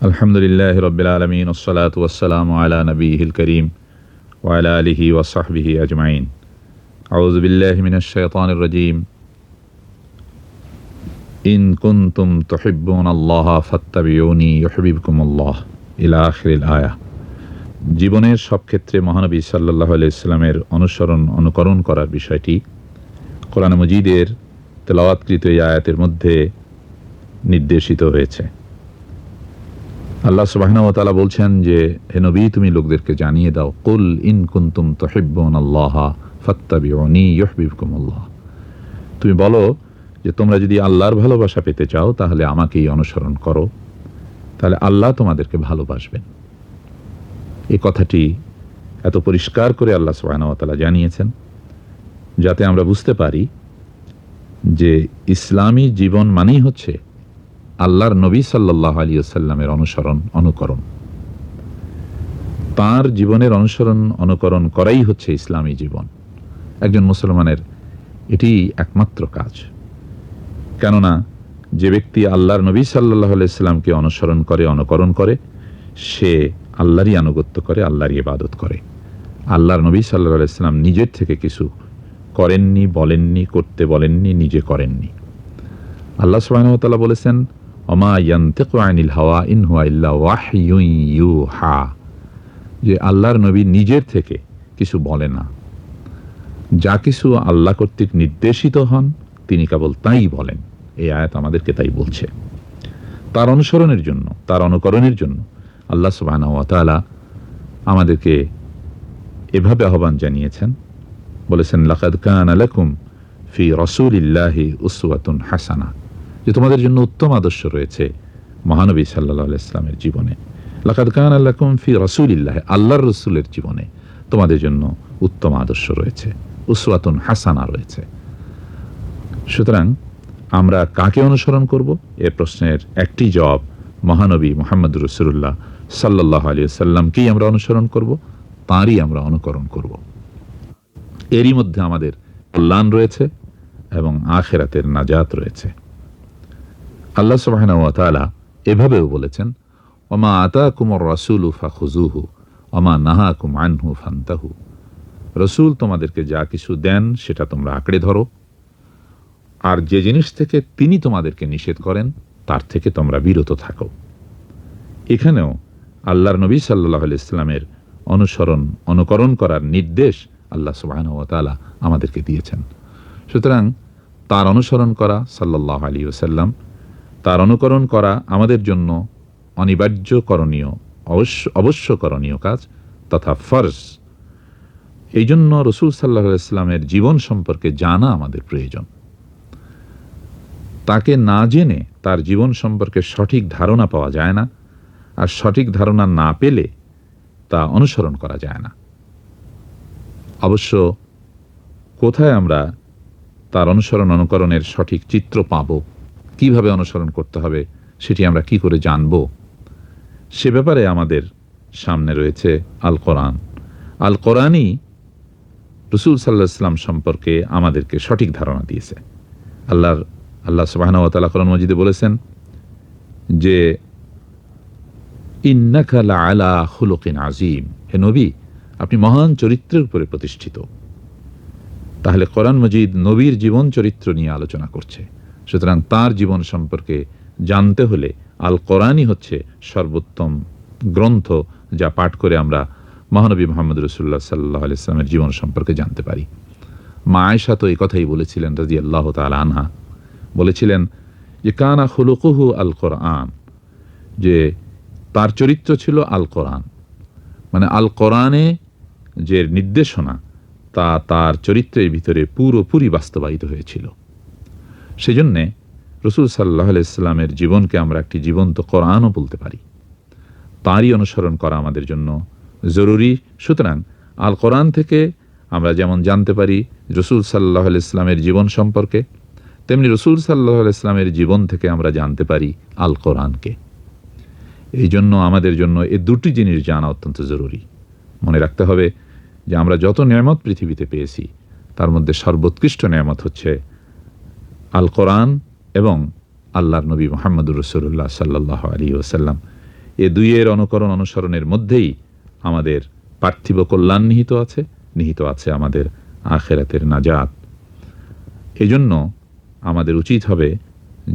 আলহামদুলিল্লাহ রবিল আলমিন ওসলাত ওসালাম আলা হিল করিম ওয়ালা আলিহি ওয়াসাহবিহি আজমাইন। আউজবিল্লাহমিনশানরজিম ইন কুন্তুম তহিবুন আল্লাহ ফত্তাবিউনি ইহবিবকুম আল্লাহ। ইলা আখরিল আয়া। জীবনের সব ক্ষেত্রে মহানবী সাল্লাহ ইসলামের অনুসরণ, অনুকরণ করার বিষয়টি কোরআন মজিদের তেলাওয়াতকৃত এই আয়াতের মধ্যে নির্দেশিত হয়েছে। আল্লাহ সুবাহনতালা বলছেন যে, হে নবী, তুমি লোকদেরকে জানিয়ে দাও, কুল ইন কুন্তুম তহিব্বন আল্লাহ আল্লাহ তুমি বলো যে, তোমরা যদি আল্লাহর ভালোবাসা পেতে চাও, তাহলে আমাকেই অনুসরণ করো। তাহলে আল্লাহ তোমাদেরকে ভালোবাসবেন। এই কথাটি এত পরিষ্কার করে আল্লাহ সুবাহনতালা জানিয়েছেন, যাতে আমরা বুঝতে পারি যে, ইসলামী জীবন মানেই হচ্ছে আল্লাহর নবী সাল্লাহ আলিয়াল্লামের অনুসরণ, অনুকরণ। তার জীবনের অনুসরণ, অনুকরণ করাই হচ্ছে ইসলামী জীবন। একজন মুসলমানের এটি একমাত্র কাজ। কেননা, যে ব্যক্তি আল্লাহর নবী সাল্লাহ আলাইস্লামকে অনুসরণ করে, অনুকরণ করে, সে আল্লাহরই আনুগত্য করে, আল্লাহরই ইবাদত করে। আল্লাহর নবী সাল্লাহ আলাইস্লাম নিজের থেকে কিছু করেননি, বলেননি, করতে বলেননি, নিজে করেননি। আল্লাহ সুবাহতাল্লাহ বলেছেন অমা ইয়ান্তেক আনিল হাওয়া ইন হুয়া ইল্লা ওয়াহিউ হা যে আল্লাহর নবী নিজের থেকে কিছু বলে না। যা কিছু আল্লাহ কর্তৃক নির্দেশিত হন, তিনি কেবল তাই বলেন। এই আয়াত আমাদেরকে তাই বলছে। তার অনুসরণের জন্য, তার অনুকরণের জন্য আল্লাহ সুবাহ আমাদেরকে এভাবে আহ্বান জানিয়েছেন। বলেছেন, লাকাদ কান আলাকুম ফি রসুলিল্লাহি উসওয়াতুন হাসানা। যে তোমাদের জন্য উত্তম আদর্শ রয়েছে মহানবী সাল্লাহ ইসলামের জীবনে। লাকাদ কান আল্লাকুম ফি রসুলিল্লাহ, আল্লাহর রসুলের জীবনে তোমাদের জন্য উত্তম আদর্শ রয়েছে, উসওয়াতুন হাসানা রয়েছে। সুতরাং আমরা কাকে অনুসরণ করব? এ প্রশ্নের একটি জবাব মহানবী মোহাম্মদ রসুল্লাহ সাল্লাহ আলী সাল্লামকেই আমরা অনুসরণ করব, তাঁরই আমরা অনুকরণ করব। এরই মধ্যে আমাদের কল্যাণ রয়েছে এবং আখেরাতের নাজাত রয়েছে। আল্লাহ সুবাহনতালা এভাবেও বলেছেন অমা আতা কুমর রসুল ফা খুজুহু অমা নাহা কুম আনহু ফান্তাহু। রসুল তোমাদেরকে যা কিছু দেন, সেটা তোমরা আঁকড়ে ধরো। আর যে জিনিস থেকে তিনি তোমাদেরকে নিষেধ করেন, তার থেকে তোমরা বিরত থাকো। এখানেও আল্লাহর নবী সাল্লাহ ইসলামের অনুসরণ, অনুকরণ করার নির্দেশ আল্লাহ সুবাহনতালা আমাদেরকে দিয়েছেন। সুতরাং তার অনুসরণ করা সাল্লাহ আলী ওসাল্লাম তার অনুকরণ করা আমাদের জন্য অনিবার্য করণীয়, অবশ্য অবশ্য করণীয় কাজ তথা ফরজ। এই জন্য রসুল সাল্লাহ ইসলামের জীবন সম্পর্কে জানা আমাদের প্রয়োজন। তাকে না জেনে তার জীবন সম্পর্কে সঠিক ধারণা পাওয়া যায় না, আর সঠিক ধারণা না পেলে তা অনুসরণ করা যায় না। অবশ্য কোথায় আমরা তার অনুসরণ অনুকরণের সঠিক চিত্র পাব? কীভাবে অনুসরণ করতে হবে, সেটি আমরা কি করে জানব? সে ব্যাপারে আমাদের সামনে রয়েছে আল কোরআন। আল কোরআনই রসুল সাল্লাহ ইসলাম সম্পর্কে আমাদেরকে সঠিক ধারণা দিয়েছে। আল্লাহর, আল্লাহ সুবাহনতালা কোরআন মজিদে বলেছেন যে ইন্নাকালা আলা হুলকিন আজিম হে নবী, আপনি মহান চরিত্রের উপরে প্রতিষ্ঠিত। তাহলে কোরআন মজিদ নবীর জীবন চরিত্র নিয়ে আলোচনা করছে। সুতরাং তার জীবন সম্পর্কে জানতে হলে আল কোরআনই হচ্ছে সর্বোত্তম গ্রন্থ যা পাঠ করে আমরা মহানবী মোহাম্মদ রসুল্লাহ সাল্লাহ ইসলামের জীবন সম্পর্কে জানতে পারি। মা আয়সা তো এই কথাই বলেছিলেন রাজি আল্লাহ তাল আনহা। বলেছিলেন যে, কানা হুলুকুহু আল কোরআন যে তার চরিত্র ছিল আল কোরআন মানে আল কোরআনে যে নির্দেশনা, তা তার চরিত্রের ভিতরে পুরোপুরি বাস্তবায়িত হয়েছিল। সেজন্যে রসুল সাল্লাহ ইসলামের জীবনকে আমরা একটি জীবন্ত কোরআনও বলতে পারি। তাঁরই অনুসরণ করা আমাদের জন্য জরুরি। সুতরাং আল কোরআন থেকে আমরা যেমন জানতে পারি রসুল সাল্লাহ ইসলামের জীবন সম্পর্কে, তেমনি রসুল সাল্লাহ ইসলামের জীবন থেকে আমরা জানতে পারি আল কোরআনকে। এই জন্য আমাদের জন্য এ দুটি জিনিস জানা অত্যন্ত জরুরি। মনে রাখতে হবে যে আমরা যত নিয়ামত পৃথিবীতে পেয়েছি, তার মধ্যে সর্বোৎকৃষ্ট নিয়ামত হচ্ছে আল কোরআন এবং আল্লাহর নবী মোহাম্মদুর রসুল্লাহ সাল্লাহ আলী ওসাল্লাম এ দুইয়ের অনুকরণ অনুসরণের মধ্যেই আমাদের পার্থিব কল্যাণ নিহিত আছে নিহিত আছে আমাদের আখেরাতের নাজাত। এজন্য আমাদের উচিত হবে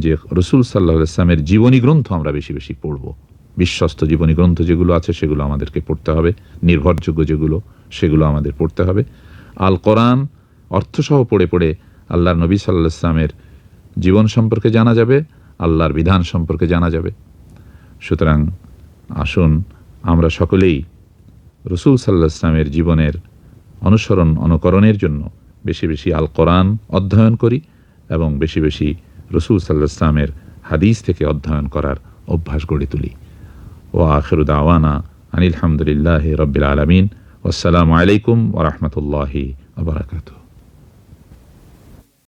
যে রসুল সাল্লাহ ইসলামের জীবনী গ্রন্থ আমরা বেশি বেশি পড়ব। বিশ্বস্ত জীবনী গ্রন্থ যেগুলো আছে সেগুলো আমাদেরকে পড়তে হবে, নির্ভরযোগ্য যেগুলো সেগুলো আমাদের পড়তে হবে। আল কোরআন অর্থসহ পড়ে পড়ে আল্লাহর নবী সাল্লাহ ইসলামের জীবন সম্পর্কে জানা যাবে, আল্লাহর বিধান সম্পর্কে জানা যাবে। সুতরাং আসুন আমরা সকলেই রসুল সাল্লাহ ইসলামের জীবনের অনুসরণ, অনুকরণের জন্য বেশি বেশি আল কোরআন অধ্যয়ন করি এবং বেশি বেশি রসুল সাল্লাহ ইসলামের হাদিস থেকে অধ্যয়ন করার অভ্যাস গড়ে তুলি। ও আখরুদ আওয়ানা আনিল হামদুলিল্লাহ রব্বিল আলমিন। আসসালামু আলাইকুম ওরহমতুল্লাহি আবরাকাতু